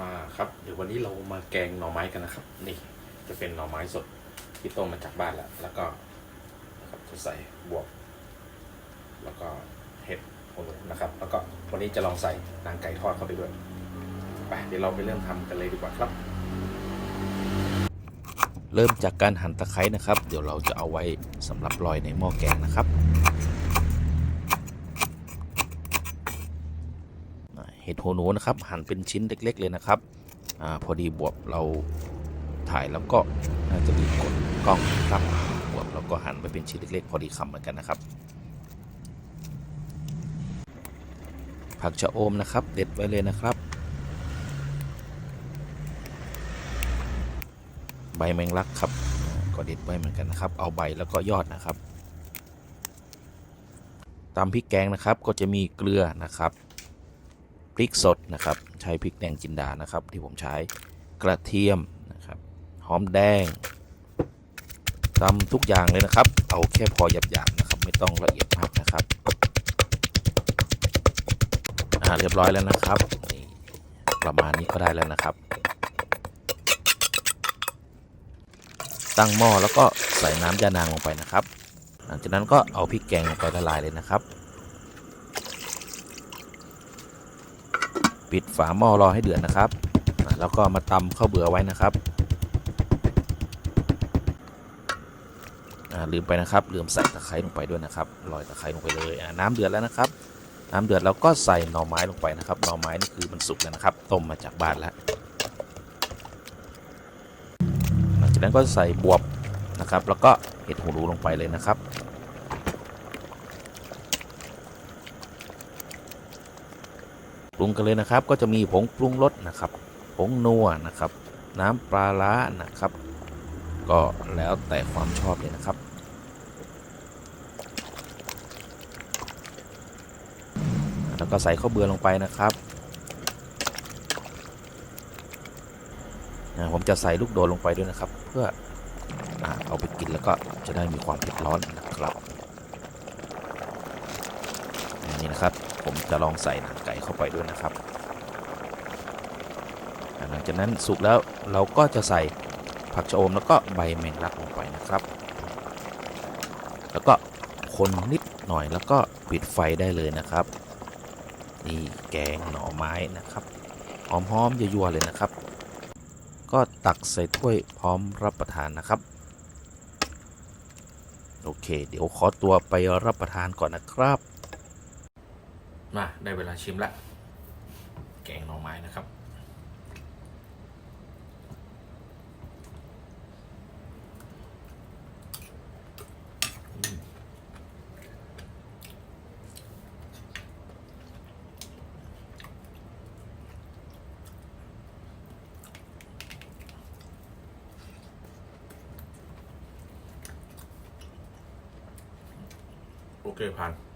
มาครับ เดี๋ยววันนี้เรามาแกงหน่อไม้กันนะครับ นี่จะเป็นหน่อไม้สดที่ต้มมาจากบ้านแล้วแล้วก็นะครับจะใส่บวบแล้วก็เห็ดโอโหนะครับ แล้วก็วันนี้จะลองใส่นางไก่ทอดเข้าไปด้วยไปเดี๋ยวเราไปเริ่มทำกันเลยดีกว่าครับ เริ่มจากการหั่นตะไคร้นะครับ เดี๋ยวเราจะเอาไว้สำหรับลอยในหม้อแกงนะครับ เห็ดหูหนูนะครับ หั่นเป็นชิ้นเล็ก ๆ เลยนะครับอพอดีบวบเราถ่ายแล้วก็น่าจะลืมกดกล้องครับบวบเราก็หั่นไว้เป็นชิ้นเล็ก ๆ พอดีคำเหมือนกันนะครับ ผักชะโอมนะครับ เด็ดไว้เลยนะครับ ใบแมงลักครับ ก็เด็ดไว้เหมือนกันนะครับ เอาใบแล้วก็ยอดนะครับตามพริกแกงนะครับก็จะมีเกลือนะครับ พริกสดนะครับ ใช้พริกแดงจินดานะครับ ที่ผมใช้กระเทียมนะครับ หอมแดงตำทุกอย่างเลยนะครับ เอาแค่พอหยาบๆนะครับ ไม่ต้องละเอียดมากนะครับอ่าเรียบร้อยแล้วนะครับนี่ประมาณนี้ก็ได้แล้วนะครับ ตั้งหม้อแล้วก็ใส่น้ำยานางลงไปนะครับ หลังจากนั้นก็เอาพริกแกงลงไปละลายเลยนะครับ ปิดฝาหม้อรอให้เดือดนะครับ แล้วก็มาตำข้าวเบื่อไว้นะครับอ่าลืมไปนะครับลืมใส่ตะไคร้ลงไปด้วยนะครับลอยตะไคร้ลงไปเลยอ่าน้ำเดือดแล้วนะครับ น้ำเดือดแล้วก็ใส่หน่อไม้ลงไปนะครับหน่อไม้นี่คือมันสุกแล้วนะครับ ต้มมาจากบ้านแล้วหลังจากนั้นก็ใส่บวบนะครับ แล้วก็เห็ดหูหนูลงไปเลยนะครับ รุงกันเลยนะครับ ก็จะมีผงปรุงรสนะครับ ผงนัวนะครับ น้ำปลาล้านะครับ ก็แล้วแต่ความชอบเลยนะครับแล้วก็ใส่ข้าวเบือลงไปนะครับผมจะใส่ลูกโดดลงไปด้วยนะครับ เพื่ออเอาไปกินแล้วก็จะได้มีความเผ็ดร้อนนะครับนี่นะครับ ผมจะลองใส่หนังไก่เข้าไปด้วยนะครับ หลังจากนั้นสุกแล้วเราก็จะใส่ผักชะอมแล้วก็ใบแมงลักลงไปนะครับ แล้วก็คนนิดหน่อยแล้วก็ปิดไฟได้เลยนะครับ นี่แกงหน่อไม้นะครับหอมๆยั่วๆเลยนะครับ ก็ตักใส่ถ้วยพร้อมรับประทานนะครับ โอเค เดี๋ยวขอตัวไปรับประทานก่อนนะครับ มาได้เวลาชิมละแกงหน่อไม้นะครับ โอเคผ่าน